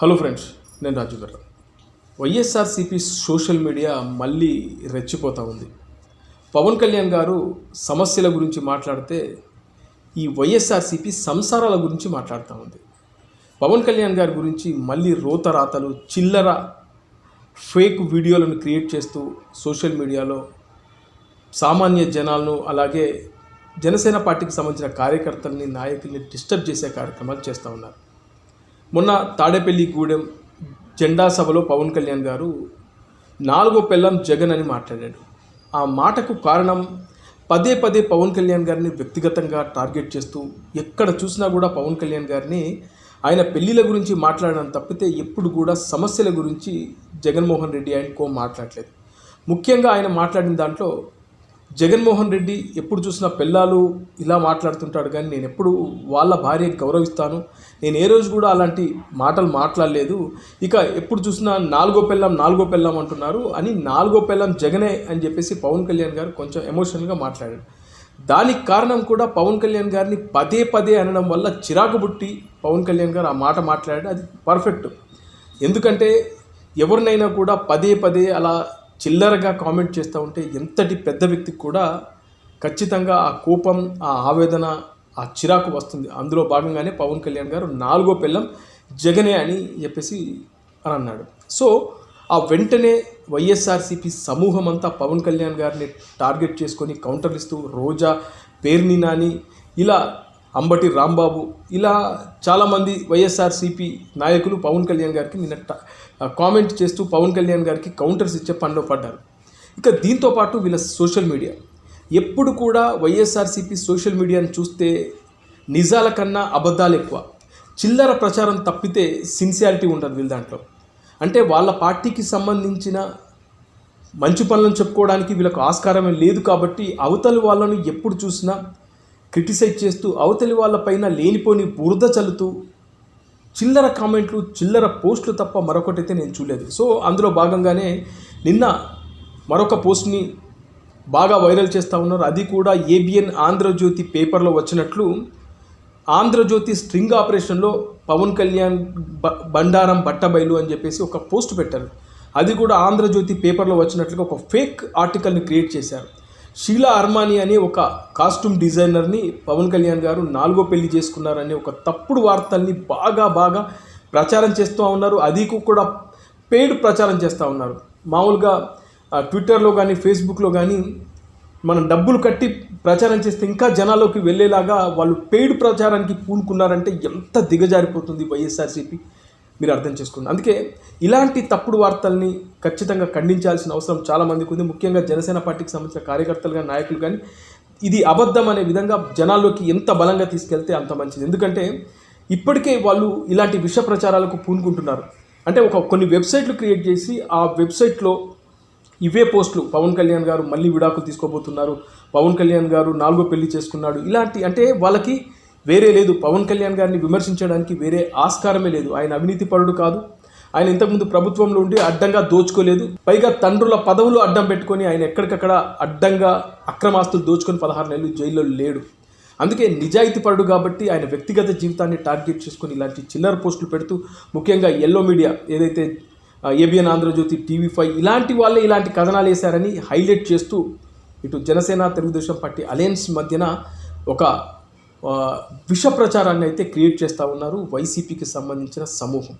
Hello friends నేను రాజు గారు. YSRCP social media మళ్ళీ రెచ్చిపోతూ ఉంది. పవన్ కళ్యాణ్ గారు సమస్యల గురించి మాట్లాడితే ఈ వైఎస్ఆర్సీపీ సంసారాల గురించి మాట్లాడుతూ ఉంది. పవన్ కళ్యాణ్ గారి గురించి మళ్ళీ రోతరాతలు చిల్లర ఫేక్ వీడియోలను క్రియేట్ చేస్తూ సోషల్ మీడియాలో సామాన్య జనాలను అలాగే జనసేన పార్టీకి సంబంధించిన కార్యకర్తల్ని నాయకుల్ని డిస్టర్బ్ చేసే కార్యక్రమాలు చేస్తూ ఉన్నారు. మొన్న తాడేపల్లి గూడెం జెండా సభలో పవన్ కళ్యాణ్ గారు నాలుగో పెళ్ళం జగన్ అని మాట్లాడాడు. ఆ మాటకు కారణం పదే పదే పవన్ కళ్యాణ్ గారిని వ్యక్తిగతంగా టార్గెట్ చేస్తూ ఎక్కడ చూసినా కూడా పవన్ కళ్యాణ్ గారిని ఆయన పెళ్ళిళ్ళ గురించి మాట్లాడడం తప్పితే ఎప్పుడు కూడా సమస్యల గురించి జగన్మోహన్ రెడ్డి ఆయన కో మాట్లాడలేదు. ముఖ్యంగా ఆయన మాట్లాడిన దాంట్లో జగన్మోహన్ రెడ్డి ఎప్పుడు చూసినా పిల్లలు ఇలా మాట్లాడుతుంటాడు కానీ నేను ఎప్పుడు వాళ్ళ భార్యకి గౌరవిస్తాను. నేను ఏ రోజు కూడా అలాంటి మాటలు మాట్లాడలేదు. ఇక ఎప్పుడు చూసినా నాలుగో పెళ్ళం నాలుగో పెళ్ళం అంటున్నారు అని నాలుగో పెళ్ళం జగనే అని చెప్పేసి పవన్ కళ్యాణ్ గారు కొంచెం ఎమోషనల్గా మాట్లాడాడు దానికి కారణం కూడా పవన్ కళ్యాణ్ గారిని పదే పదే అనడం వల్ల చిరాకు పుట్టి పవన్ కళ్యాణ్ గారు ఆ మాట మాట్లాడాడు. అది పర్ఫెక్ట్ ఎందుకంటే ఎవరినైనా కూడా పదే పదే అలా చిల్లరగా కామెంట్ చేస్తూ ఉంటే ఎంతటి పెద్ద వ్యక్తికి కూడా ఖచ్చితంగా ఆ కోపం ఆ ఆవేదన ఆ చిరాకు వస్తుంది. అందులో భాగంగానే పవన్ కళ్యాణ్ గారు నాలుగో పిల్లం జగనే అని చెప్పేసి అని అన్నాడు. సో ఆ వెంటనే వైఎస్ఆర్సీపీ సమూహం అంతా పవన్ కళ్యాణ్ గారిని టార్గెట్ చేసుకొని కౌంటర్లు ఇస్తూ రోజా పేర్ని నాని ఇలా అంబటి రాంబాబు ఇలా చాలామంది వైఎస్ఆర్సీపీ నాయకులు పవన్ కళ్యాణ్ గారికి నిన్న కామెంట్ చేస్తూ పవన్ కళ్యాణ్ గారికి కౌంటర్స్ ఇచ్చే పనిలో పడ్డారు. ఇక దీంతో పాటు వీళ్ళ సోషల్ మీడియా. ఎప్పుడు కూడా వైఎస్ఆర్సీపీ సోషల్ మీడియాను చూస్తే నిజాల కన్నా అబద్ధాలు ఎక్కువ. చిల్లర ప్రచారం తప్పితే సిన్సియారిటీ ఉండదు వీళ్ళ దాంట్లో. అంటే వాళ్ళ పార్టీకి సంబంధించిన మంచి పనులను చెప్పుకోవడానికి వీళ్ళకు ఆస్కారమే లేదు కాబట్టి అవతలి వాళ్ళను ఎప్పుడు చూసినా క్రిటిసైజ్ చేస్తూ అవతలి వాళ్ళపైన లేనిపోని బురద చల్లుతూ చిల్లర కామెంట్లు చిల్లర పోస్టులు తప్ప మరొకటైతే నేను చూడలేదు. సో అందులో భాగంగానే నిన్న మరొక పోస్ట్ని బాగా వైరల్ చేస్తూ ఉన్నారు. అది కూడా ఏబిఎన్ ఆంధ్రజ్యోతి పేపర్లో వచ్చినట్లు. ఆంధ్రజ్యోతి స్ట్రింగ్ ఆపరేషన్లో పవన్ కళ్యాణ్ బ బండారం బట్టబయలు అని చెప్పేసి ఒక పోస్ట్ పెట్టారు. అది కూడా ఆంధ్రజ్యోతి పేపర్లో వచ్చినట్లుగా ఒక ఫేక్ ఆర్టికల్ని క్రియేట్ చేశారు. షీలా అర్మానీ అనే ఒక కాస్ట్యూమ్ డిజైనర్ని పవన్ కళ్యాణ్ గారు నాలుగో పెళ్ళి చేసుకున్నారని ఒక తప్పుడు వార్తల్ని బాగా బాగా ప్రచారం చేస్తూ ఉన్నారు. అది కూడా పెయిడ్ ప్రచారం చేస్తూ ఉన్నారు. మామూలుగా ట్విట్టర్లో కానీ ఫేస్బుక్లో కానీ మనం డబ్బులు కట్టి ప్రచారం చేస్తే ఇంకా జనాల్లోకి వెళ్ళేలాగా వాళ్ళు పెయిడ్ ప్రచారానికి పూనుకున్నారంటే ఎంత దిగజారిపోతుంది వైఎస్ఆర్సీపీ. మీరు అర్థం చేసుకోండి అందుకే ఇలాంటి తప్పుడు వార్తల్ని ఖచ్చితంగా ఖండించాల్సిన అవసరం చాలామందికి ఉంది. ముఖ్యంగా జనసేన పార్టీకి సంబంధించిన కార్యకర్తలు కానీ నాయకులు కానీ ఇది అబద్ధం అనే విధంగా జనాల్లోకి ఎంత బలంగా తీసుకెళ్తే అంత మంచిది. ఎందుకంటే ఇప్పటికే వాళ్ళు ఇలాంటి విష ప్రచారాలకు పూనుకుంటున్నారు. అంటే ఒక కొన్ని వెబ్సైట్లు క్రియేట్ చేసి ఆ వెబ్సైట్లో ఇవే పోస్టులు. పవన్ కళ్యాణ్ గారు మళ్ళీ విడాకులు తీసుకోబోతున్నారు. పవన్ కళ్యాణ్ గారు నాలుగో పెళ్ళి చేసుకున్నాడు. ఇలాంటి అంటే వాళ్ళకి వేరే లేదు. పవన్ కళ్యాణ్ గారిని విమర్శించడానికి వేరే ఆస్కారమే లేదు. ఆయన అవినీతి పరుడు కాదు. ఆయన ఇంతకుముందు ప్రభుత్వంలో ఉండి అడ్డంగా దోచుకోలేదు. పైగా తండ్రుల పదవులు అడ్డం పెట్టుకొని ఆయన ఎక్కడికక్కడ అడ్డంగా అక్రమాస్తులు దోచుకొని పదహారు నెలలు జైల్లో లేడు. అందుకే నిజాయితీ పరుడు కాబట్టి ఆయన వ్యక్తిగత జీవితాన్ని టార్గెట్ చేసుకొని ఇలాంటి చిల్లర పోస్టులు పెడుతూ ముఖ్యంగా ఎల్లో మీడియా ఏదైతే ఏబిఎన్ ఆంధ్రజ్యోతి టీవీ ఫైవ్ ఇలాంటి వాళ్ళే ఇలాంటి కథనాలు వేశారని హైలైట్ చేస్తూ ఇటు జనసేన తెలుగుదేశం పార్టీ అలయన్స్ మధ్యన ఒక విష ప్రచారాన్ని అయితే క్రియేట్ చేస్తూ ఉన్నారు వైసీపీకి సంబంధించిన సమూహం.